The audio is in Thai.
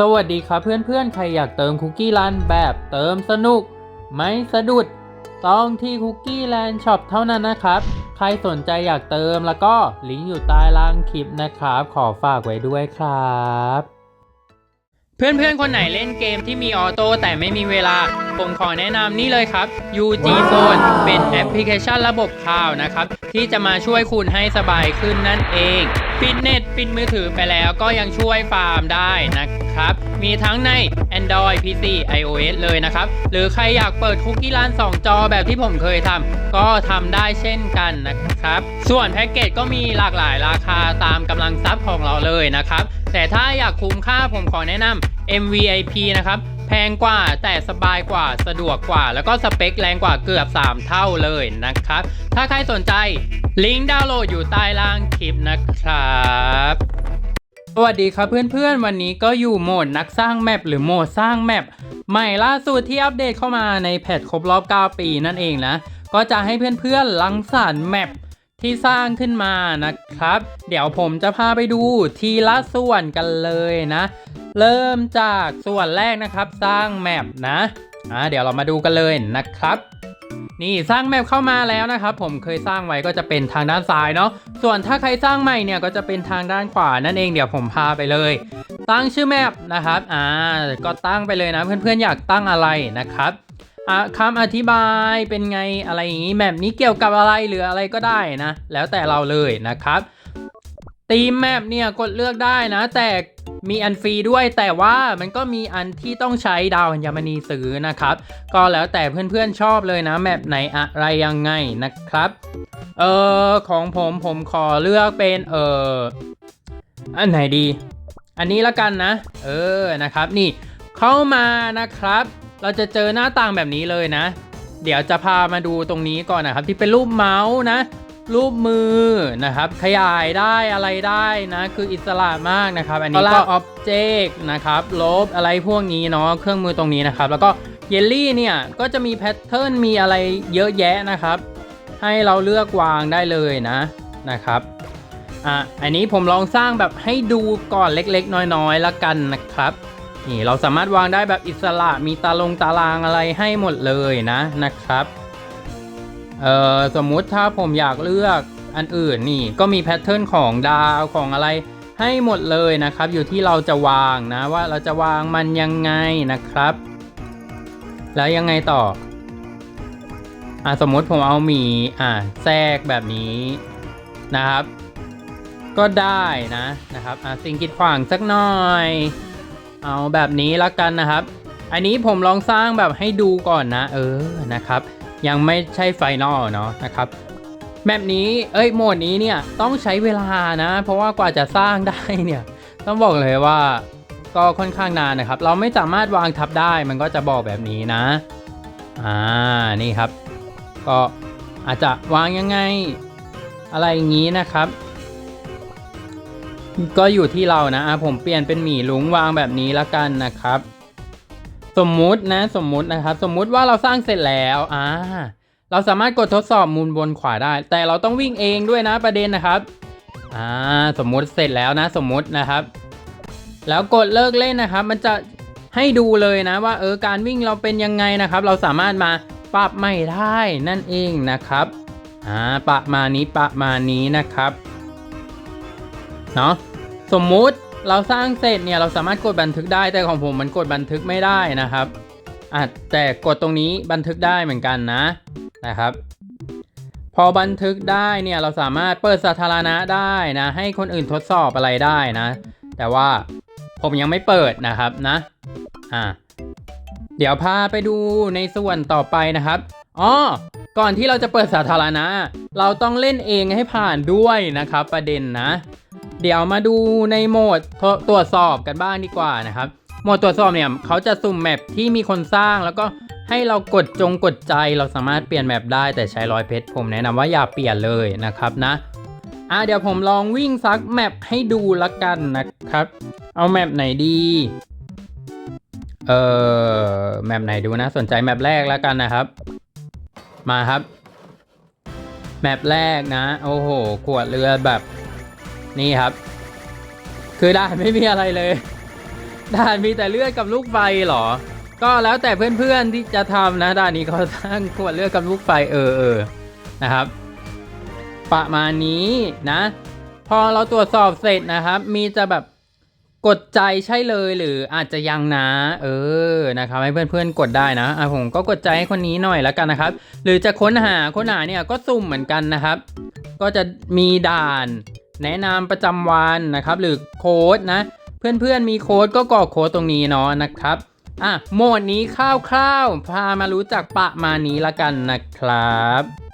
สวัสดีครับเพื่อนๆ ใครอยากเติมคุกกี้รันแบบเติมสนุก ไม่สะดุด ต้องที่คุกกี้แลนด์ช็อปเท่านั้นนะครับ ใครสนใจอยากเติมแล้วก็ลิงก์อยู่ใต้ล่างคลิปนะครับ ขอฝากไว้ด้วยครับ เพื่อนๆ คนไหนเล่นเกมที่มีออโต้แต่ไม่มีเวลา ผมขอแนะนำนี่เลยครับ UG Zone เป็นแอปพลิเคชันระบบข่าวนะครับ ที่จะมาช่วยคุณให้สบายขึ้นนั่นเองปิดเน็ตปิดมือถือไปแล้วก็ยังช่วยฟาร์มได้นะครับ มีทั้งใน Android PC iOS เลยนะครับ หรือใครอยากเปิดคุกกี้ร้าน 2 จอแบบที่ผมเคยทำก็ทำได้เช่นกันนะครับ ส่วนแพ็กเกจก็มีหลากหลายราคาตามกำลังทรัพย์ของเราเลยนะครับ แต่ถ้าอยากคุ้มค่าผมขอแนะนำ MVIP นะครับ แพงกว่าแต่สบายกว่าสะดวกกว่า แล้วก็สเปคแรงกว่าเกือบ 3 เท่าเลยนะครับ ถ้าใครสนใจลิงก์ดาวน์โหลดอยู่ใต้ล่างคลิปนะครับสวัสดีครับเพื่อนๆ วันนี้ก็อยู่โหมดนักสร้างแมปหรือโหมดสร้างแมปใหม่ล่าสุดที่อัปเดตเข้ามาในแพทครบรอบ 9 ปีนั่นเองนะ ก็จะให้เพื่อนๆลังสรรแมปที่สร้างขึ้นมานะครับ เดี๋ยวผมจะพาไปดูทีละส่วนกันเลยนะ เริ่มจากส่วนแรกนะครับสร้างแมปนะอ่าเดี๋ยวเรามาดูกันเลยนะครับนี่สร้างแมปเข้ามาแล้วนะครับ ผมเคยสร้างไว้ก็จะเป็นทางด้านซ้ายเนาะส่วนถ้าใครสร้างใหม่เนี่ยก็จะเป็นทางด้านขวานั่นเองเดี๋ยวผมพาไปเลย ตั้งชื่อแมปนะครับอ่าก็ตั้งไปเลยนะเพื่อนๆอยากตั้งอะไรนะครับคำอธิบายเป็นไงอะไรอย่างนี้แมปนี้เกี่ยวกับอะไรหรืออะไรก็ได้นะ แล้วแต่เราเลยนะครับ ตีมแมปเนี่ยกดเลือกได้นะ แต่มีอันฟรีด้วย แต่ว่ามันก็มีอันที่ต้องใช้ดาวอัญมณีซื้อนะครับ ก็แล้วแต่เพื่อนๆชอบเลยนะแมปไหนอะไรยังไงนะครับ เออของผมผมขอเลือกเป็นเอออันไหนดี อันนี้ละกันนะ เออนะครับนี่เข้ามานะครับ เราจะเจอหน้าต่างแบบนี้เลยนะ เดี๋ยวจะพามาดูตรงนี้ก่อนนะครับ ที่เป็นรูปเมาส์นะ รูปมือนะครับขยายได้อะไรได้นะคืออิสระมากนะครับ อันนี้ก็อ็อบเจกต์นะครับลบอะไรพวกนี้เนาะเครื่องมือตรงนี้นะครับ แล้วก็เยลลี่เนี่ยก็จะมีแพทเทิร์นมีอะไรเยอะแยะนะครับ ให้เราเลือกวางได้เลยนะนะครับอะอันนี้ผมลองสร้างแบบให้ดูก่อนเล็กๆ น้อยๆละกันนะครับนี่เราสามารถวางได้แบบอิสระมีตาลงตารางอะไรให้หมดเลยนะนะครับ เอ่อสมมุติถ้าผมอยากเลือกอันอื่นนี่ก็มีแพทเทิร์นของดาวของอะไรให้หมดเลยนะครับ อยู่ที่เราจะวางนะว่าเราจะวางมันยังไงนะครับ แล้วยังไงต่ออะสมมติผมเอาหมีอะแทรกแบบนี้นะครับ ก็ได้นะนะครับอะสิ่งกีดขวางสักหน่อย เอาแบบนี้ละกันนะครับ อันนี้ผมลองสร้างแบบให้ดูก่อนนะ เออนะครับ ยังไม่ใช่ไฟนอลเนาะนะครับแบบนี้เอ้ยโหมดนี้เนี่ยต้องใช้เวลานะ เพราะว่ากว่าจะสร้างได้เนี่ยต้องบอกเลยว่าก็ค่อนข้างนานนะครับ เราไม่สามารถวางทับได้มันก็จะบอกแบบนี้นะอ่านี่ครับ ก็อาจจะวางยังไงอะไรอย่างนี้นะครับ ก็อยู่ที่เรานะอะผมเปลี่ยนเป็นหมีลุงวางแบบนี้ละกันนะครับ สมมุตินะสมมุตินะครับ สมมุติว่าเราสร้างเสร็จแล้วอ่าเราสามารถกดทดสอบมุมบนขวาได้ แต่เราต้องวิ่งเองด้วยนะประเด็นนะครับอ่าสมมุติเสร็จแล้วนะสมมุตินะครับ แล้วกดเลิกเล่นนะครับ มันจะให้ดูเลยนะว่าเออการวิ่งเราเป็นยังไงนะครับ เราสามารถมาปรับใหม่ได้นั่นเองนะครับอ่าประมาณนี้ประมาณนี้นะครับเนาะสมมุติ เราสร้างเสร็จเนี่ยเราสามารถกดบันทึกได้แต่ของผมมันกดบันทึกไม่ได้นะครับอะแต่กดตรงนี้บันทึกได้เหมือนกันนะนะครับ พอบันทึกได้เนี่ยเราสามารถเปิดสาธารณะได้นะให้คนอื่นทดสอบอะไรได้นะ แต่ว่าผมยังไม่เปิดนะครับนะอ่าเดี๋ยวพาไปดูในส่วนต่อไปนะครับอ๋อก่อนที่เราจะเปิดสาธารณะ เราต้องเล่นเองให้ผ่านด้วยนะครับประเด็นนะ เดี๋ยวมาดูในโหมดตรวจสอบกันบ้างดีกว่านะครับโหมดตรวจสอบเนี่ยเขาจะสุ่มแมปที่มีคนสร้างแล้วก็ให้เรากดจงกดใจเราสามารถเปลี่ยนแมปได้แต่ใช้รอยเพชรผมแนะนำว่าอย่าเปลี่ยนเลยนะครับนะอะเดี๋ยวผมลองวิ่งซักแมปให้ดูละกันนะครับ เอาแมปไหนดีเอ่อแมปไหนดูนะสนใจแมปแรกแล้วกันนะครับ มาครับ แมปแรกนะ โอ้โห ขวดเรือแบบ นี่ครับ คือได้ไม่มีอะไรเลยด่านมีแต่เลือดกับลูกไฟเหรอ ก็แล้วแต่เพื่อนๆที่จะทำนะด่านนี้เขาสร้างขวดเลือดกับลูกไฟเออเออนะครับ ประมาณนี้นะ พอเราตรวจสอบเสร็จนะครับ มีจะแบบกดใจใช่เลยหรืออาจจะยังนะ เออนะครับให้เพื่อนๆกดได้นะอะผมก็กดใจให้คนนี้หน่อยแล้วกันนะครับ หรือจะค้นหาค้นหาเนี่ยก็สุ่มเหมือนกันนะครับ ก็จะมีด่าน แนะนำประจำวันนะครับหรือโค้ดนะ เพื่อนๆมีโค้ดก็กรอกโค้ดตรงนี้เนาะนะครับอะโหมดนี้คร่าวๆพามารู้จักประมาณนี้ละกันนะครับ